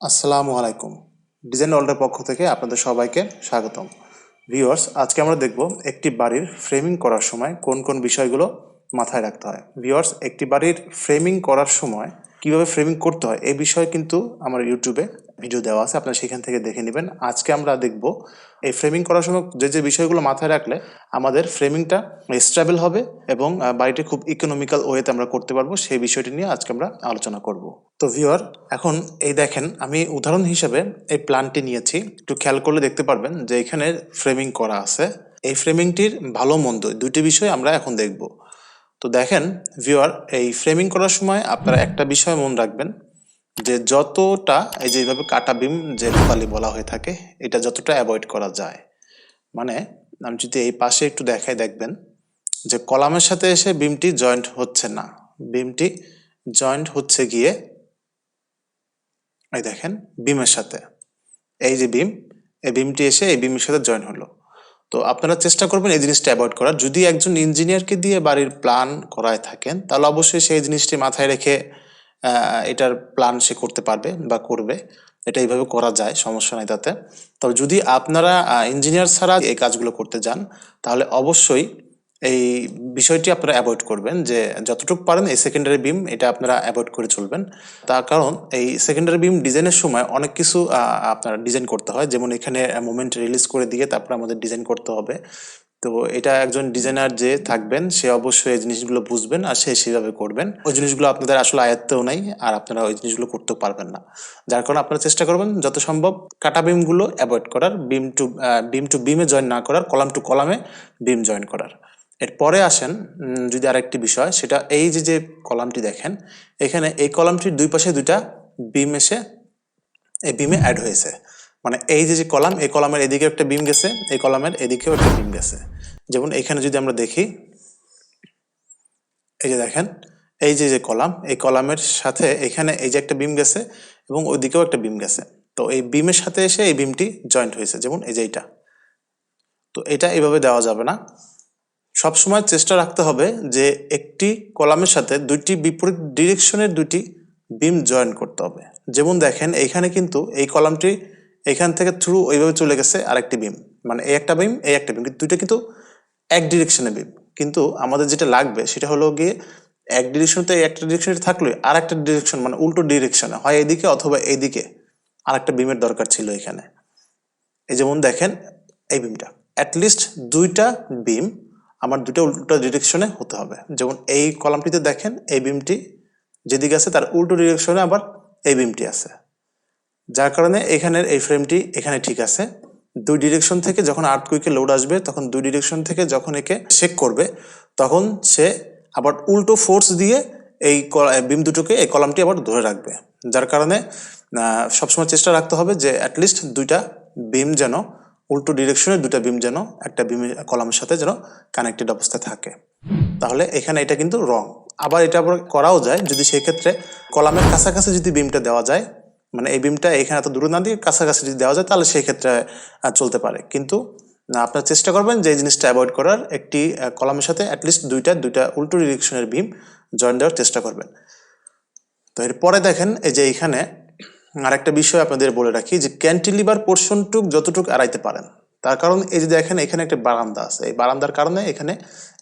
আসসালামু আলাইকুম। ডিজাইন ওয়ার্ল্ডের পক্ষ থেকে আপনাদের সবাইকে স্বাগতম। ভিউয়ার্স, আজকে আমরা দেখব একটি বাড়ির ফ্রেমিং করার সময় কোন কোন বিষয়গুলো মাথায় রাখতে হয়। ভিউয়ার্স, একটি বাড়ির ফ্রেমিং করার সময় কীভাবে ফ্রেমিং করতে হয় এই বিষয়ে কিন্তু আমার ইউটিউবে ভিডিও দেওয়া আছে, আপনারা সেখান থেকে দেখে নেবেন। আজকে আমরা দেখব, এই ফ্রেমিং করার সময় যে যে বিষয়গুলো মাথায় রাখলে আমাদের ফ্রেমিংটা স্টেবল হবে এবং বাড়িটি খুব ইকোনমিক্যাল ওয়েতে আমরা করতে পারব, সেই বিষয়টি নিয়ে আজকে আমরা আলোচনা করব। তো ভিউয়ার এখন এই দেখেন, আমি উদাহরণ হিসেবে এই প্ল্যানটি নিয়েছি। একটু খেয়াল করলে দেখতে পারবেন যে, এখানে ফ্রেমিং করা আছে। এই ফ্রেমিংটির ভালো মন্দ দুটি বিষয় আমরা এখন দেখব। তো দেখেন ভিউয়ার এই ফ্রেমিং করার সময় আপনারা একটা বিষয় মন রাখবেন। যে যতটা এই যে এইভাবে কাটা বিম যে লোকালি বলা হয়ে থাকে, এটা যতটা অ্যাভয়েড করা যায়। মানে আমি যদি এই পাশে একটু দেখাই দেখবেন যে কলামের সাথে এসে বিমটি জয়েন্ট হচ্ছে না। বিমটি জয়েন্ট হচ্ছে গিয়ে এই দেখেন বিমের সাথে। এই যে বিম এই বিমটি এসে এই বিমের সাথে জয়েন হলো। তো আপনারা চেষ্টা করবেন এই জিনিসটা অ্যাভয়েড করার। যদি একজন ইঞ্জিনিয়ারকে দিয়ে বাড়ির প্ল্যান করায় থাকেন, তাহলে অবশ্যই সেই জিনিসটি মাথায় রেখে এটার প্ল্যান সে করতে পারবে বা করবে। এটা এইভাবে করা যায়, সমস্যা নাই তাতে। তবে যদি আপনারা ইঞ্জিনিয়ার ছাড়া এই কাজগুলো করতে যান, তাহলে অবশ্যই এই বিষয়টি আপনারা অ্যাভয়েড করবেন যে যতটুকু পারেন এই সেকেন্ডারি বিম এটা আপনারা অ্যাভয়েড করে চলবেন। তার কারণ এই সেকেন্ডারি বিম ডিজাইনের সময় অনেক কিছু আপনার ডিজাইন করতে হয়। যেমন এখানে মোমেন্ট রিলিজ করে দিয়ে তারপর আমাদের ডিজাইন করতে হবে। তো এটা একজন ডিজাইনার যে থাকবেন, সে অবশ্যই এই জিনিসগুলো বুঝবেন আর সে সেভাবে করবেন। ওই জিনিসগুলো আপনাদের আসলে আয়ত্তেও নাই আর আপনারা ওই জিনিসগুলো করতেও পারবেন না। যার কারণে আপনারা চেষ্টা করবেন যত সম্ভব কাটা বিমগুলো অ্যাভয়েড করার বিম টু বিম টু বিমে জয়েন না করার কলাম টু কলামে বিম জয়েন করার। এরপরে আসেন যদি আরেকটি বিষয়, সেটা এই যে যে কলামটি দেখেন, এখানে এই কলামটির দুই পাশে দুইটা বিম এসে, এই বিমে অ্যাড হয়েছে। মানে এই যে যে কলাম, এই কলামের এদিকে একটা বিম গেছে, এই কলামের এদিকেও একটা বিম গেছে। যেমন এখানে যদি আমরা দেখি, এই যে দেখেন, এই যে যে কলাম, এই কলামের সাথে এখানে এই যে একটা বিম গেছে এবং ওইদিকেও একটা বিম গেছে। তো এই বিমের সাথে এসে এই বিমটি জয়েন্ট হয়েছে, যেমন এই যে এইটা। তো এটা এভাবে দেওয়া যাবে না। সবসময় চেষ্টা রাখতে হবে যে একটি কলামের সাথে দুইটি বিপরীত ডিরেকশনের দুটি বিম জয়েন করতে হবে। যেমন দেখেন এইখানে কিন্তু এই কলামটি এখান থেকে থ্রু ওইভাবে চলে গেছে আরেকটি বিম মানে এই একটা বিম এই একটা বিম কিন্তু দুইটা কিন্তু এক ডিরেকশনে বিম কিন্তু আমাদের যেটা লাগবে সেটা হলো গিয়ে এক ডিরেকশনতে একটা ডিরেকশনে থাকলে আর একটা ডিরেকশন মানে উল্টো ডিরেকশনে হয় এদিকে অথবা এইদিকে আর একটা বিমের দরকার ছিল এখানে। এই যেমন দেখেন এই বিমটা অ্যাটলিস্ট দুইটা বিম আমার দুটো উল্টো ডিরেকশনে হতে হবে। যেমন এই কলামটিতে দেখেন এই বিমটি যেদিকে আছে তার উল্টো ডিরেকশনে আবার এই বিমটি আছে। যার কারণে এখানের এই ফ্রেমটি এখানে ঠিক আছে। দুই ডিরেকশন থেকে যখন আর্থ কুইকে লোড আসবে, তখন দুই ডিরেকশন থেকে যখন একে শেক করবে, তখন সে আবার উল্টো ফোর্স দিয়ে এই বিম দুটোকে, এই কলামটি আবার ধরে রাখবে। যার কারণে সবসময় চেষ্টা রাখতে হবে যে অ্যাটলিস্ট দুইটা বিম যেন, উল্টো ডিরেকশনে দুটা বিম যেন, একটা বিম কলামের সাথে যেন কানেক্টেড অবস্থায় থাকে। তাহলে এখানে এটা কিন্তু রং আবার এটা আবার করাও যায়, যদি সেক্ষেত্রে কলামের কাছাকাছি যদি বিমটা দেওয়া যায় মানে এই বিমটা এখানে এত দূরে না দিয়ে কাছাকাছি যদি দেওয়া যায়, তাহলে সেই ক্ষেত্রে চলতে পারে। কিন্তু আপনার চেষ্টা করবেন যে জিনিসটা অ্যাভয়েড করার। একটি কলামের সাথে অ্যাটলিস্ট দুইটা দুইটা উল্টো ডিরেকশনের বিম জয়েন দেওয়ার চেষ্টা করবেন। তো এরপরে দেখেন, এই যে এখানে আরেকটা বিষয় আপনাদের বলে রাখি যে ক্যান্টিলিভার পোর্শনটুক যতটুকু এড়াইতে পারেন। তার কারণ এই যে দেখেন, এখানে একটা বারান্দা আছে। এই বারান্দার কারণে এখানে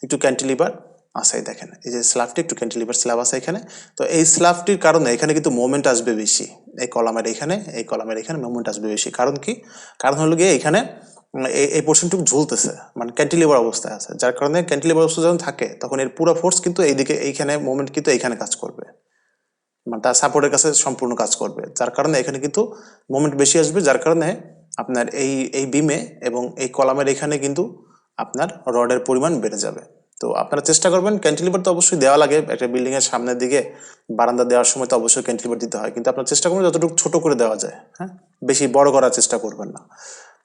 একটু ক্যান্টিলিভার আছে দেখেন। এই যে স্ল্যাবটি একটু ক্যান্টিলিভার স্ল্যাব আছে এখানে। তো এই স্ল্যাবটির কারণে এখানে কিন্তু মোমেন্ট আসবে বেশি। এই কলামের এখানে, এই কলামের এখানে মোমেন্ট আসবে বেশি। কারণ কি? কারণ হলো গিয়ে এখানে এই এই পোর্শনটুকু ঝুলতেছে। মানে ক্যান্টিলিভার অবস্থায় আছে। যার কারণে ক্যান্টিলিভার অবস্থা যখন থাকে, তখন এর পুরো ফোর্স কিন্তু এইদিকে, এইখানে মোমেন্ট কিন্তু এইখানে কাজ করবে। মানে তার সাপোর্টের কাছে সম্পূর্ণ কাজ করবে। যার কারণে এখানে কিন্তু মোমেন্ট বেশি আসবে, যার কারণে আপনার এই এই বিমে এবং এই কলামের এখানে কিন্তু আপনার রডের পরিমাণ বেড়ে যাবে। তো আপনারা চেষ্টা করবেন ক্যান্টিলিভার তো অবশ্যই দেওয়া লাগে, একটা বিল্ডিং এর সামনের দিকে বারান্দা দেওয়ার সময় তো অবশ্যই ক্যান্টিলিভার দিতে হয়। কিন্তু আপনার চেষ্টা করবেন যতটুকু ছোট করে দেওয়া যায় হ্যাঁ? বেশি বড় করার চেষ্টা করবেন না।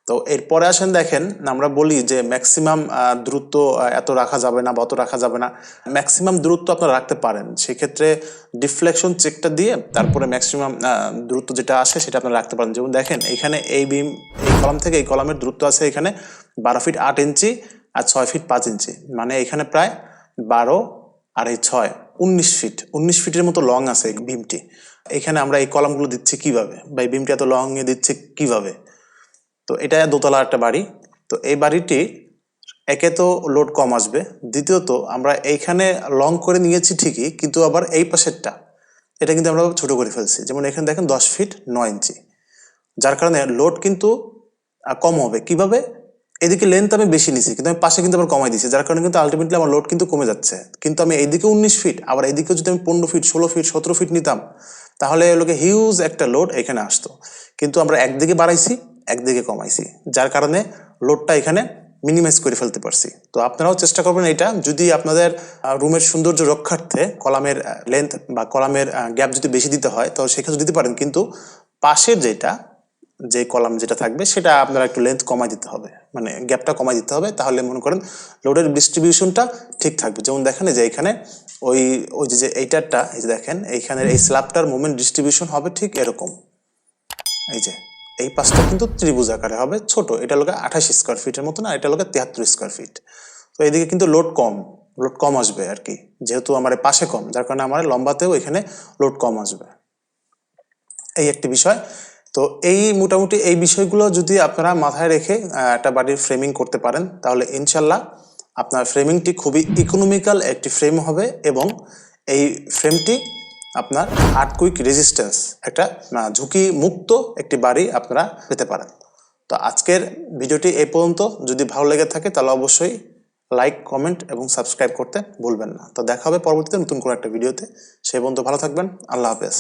তো এরপরে আসেন দেখেন, আমরা বলি যে ম্যাক্সিমাম দূরত্ব এত রাখা যাবে না বা অত রাখা যাবে না। ম্যাক্সিমাম দূরত্ব আপনারা রাখতে পারেন। সেক্ষেত্রে ডিফ্লেকশন চেকটা দিয়ে তারপরে ম্যাক্সিমাম দূরত্ব যেটা আসে সেটা আপনারা রাখতে পারেন। যেমন দেখেন, এখানে এই বিম এই কলাম থেকে এই কলামের দূরত্ব আছে এখানে বারো ফিট আট ইঞ্চি আর ছয় ফিট পাঁচ ইঞ্চি মানে এখানে প্রায় বারো আর এই ছয়, উনিশ ফিট উনিশ ফিটের মতো লং আছে বিমটি এখানে আমরা এই কলামগুলো দিচ্ছি কীভাবে? বা এই বিমটা এত লং দিচ্ছে কীভাবে? তো এটা দোতলা একটা বাড়ি। তো এই বাড়িটি একে তো লোড কম আসবে। দ্বিতীয়ত, আমরা এইখানে লং করে নিয়েছি ঠিকই, কিন্তু আবার এই পাশেরটা, এটা কিন্তু আমরা ছোট করে ফেলছি। যেমন এখানে দেখেন দশ ফিট নয় ইঞ্চি যার কারণে লোড কিন্তু কম হবে। কীভাবে? এদিকে লেন্থ আমি বেশি নিছি, কিন্তু আমি পাশে কিন্তু আবার কমাই দিছি, যার কারণে কিন্তু আলটিমেটলি আমার লোড কিন্তু কমে যাচ্ছে। কিন্তু আমি এইদিকে উনিশ ফিট আবার এইদিকে যদি আমি পনেরো ফিট ষোলো ফিট সতেরো ফিট নিতাম, তাহলে লোকে হিউজ একটা লোড এখানে আসতো। কিন্তু আমরা একদিকে বাড়াইছি, একদিকে কমাইছি, যার কারণে লোডটা এখানে মিনিমাইজ করে ফেলতে পারছি। তো আপনারাও চেষ্টা করবেন এটা, যদি আপনাদের রুমের সৌন্দর্য রক্ষার্থে কলামের লেন্থ বা কলামের গ্যাপ যদি বেশি দিতে হয়, তো সেক্ষেত্রে দিতে পারেন। কিন্তু পাশের যেটা যে কলাম যেটা থাকবে, সেটা আপনারা একটু লেন্থ কমাই দিতে হবে। মানে গ্যাপটা কমাই দিতে হবে। তাহলে মনে করেন লোডের ডিস্ট্রিবিউশনটা ঠিক থাকবে। যেমন দেখেন যে এখানে ওই ওই যে এইটারটা, এই যে দেখেন, এইখানের এই স্ল্যাবটার মুভমেন্ট ডিস্ট্রিবিউশন হবে ঠিক এরকম। এই যে, এই পাশটা কিন্তু ত্রিভুজ আকারে হবে ছোট। এটা লোকে আঠাশ স্কোয়ার ফিটের মতো না এটা লোকে তিয়াত্তর স্কোয়ার ফিট তো এইদিকে কিন্তু লোড কম। লোড কম আসবে আর কি। যেহেতু আমার পাশে কম, যার কারণে আমার লম্বাতেও এখানে লোড কম আসবে। এই একটি বিষয়। তো এই মোটামুটি এই বিষয়গুলো যদি আপনারা মাথায় রেখে একটা বাড়ির ফ্রেমিং করতে পারেন, তাহলে ইনশাল্লাহ আপনার ফ্রেমিংটি খুবই ইকোনমিক্যাল একটি ফ্রেম হবে এবং এই ফ্রেমটি আপনার আর্টকুইক রেজিস্ট্যান্স একটা ঝুঁকি মুক্ত একটি বাড়ি আপনারা পেতে পারেন। তো আজকের ভিডিওটি এই পর্যন্ত। যদি ভালো লেগে থাকে তাহলে অবশ্যই লাইক কমেন্ট এবং সাবস্ক্রাইব করতে ভুলবেন না। তো দেখা হবে পরবর্তীতে নতুন কোনো একটা ভিডিওতে। সেই পর্যন্ত ভালো থাকবেন। আল্লাহ হাফেজ।